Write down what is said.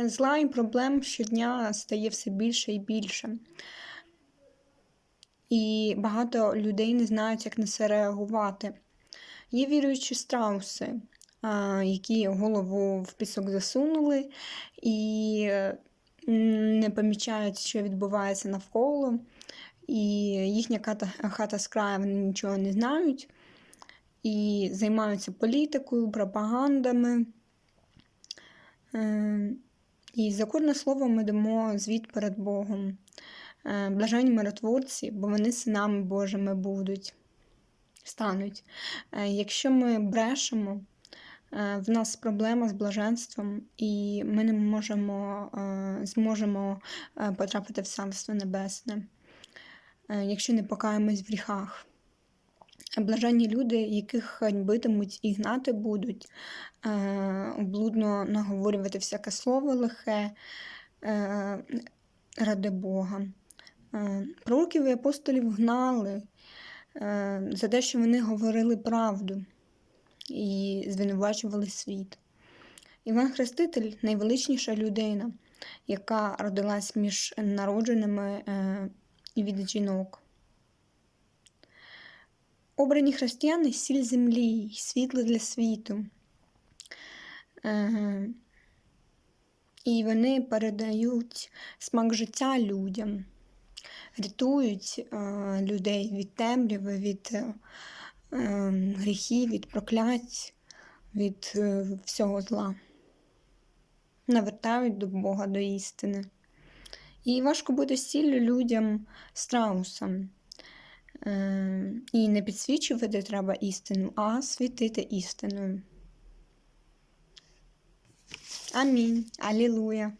Е, Зла і проблем щодня стає все більше і більше. І багато людей не знають, як на це реагувати. Є віруючі страуси, які голову в пісок засунули і е, не помічають, що відбувається навколо, і їхня хата, хата з краю вони нічого не знають, і займаються політикою, пропагандами. І за кожне слово ми дамо звіт перед Богом. Е, Блаженні миротворці, бо вони синами Божими будуть, стануть. Е, Якщо ми брешемо, е, в нас проблема з блаженством, і ми не можемо, зможемо потрапити в Царство Небесне, якщо не покаємось в гріхах. Блаженні люди, яких ганьбитимуть і гнати будуть, е, облудно наговорювати всяке слово лихе е, ради Бога. Е, Пророків і апостолів гнали за те, що вони говорили правду і звинувачували світ. Іван Хреститель найвеличніша людина, яка родилась між народженими від жінок. Обрані християни сіль землі, світло для світу. І вони передають смак життя людям, рятують людей від темряви, від е, е, гріхів, від проклять, від е, всього зла. Навертають до Бога, до істини. І важко бути сіллю людям страусам. Е, І не підсвічувати треба істину, а світити істиною. Амінь. Алілуя.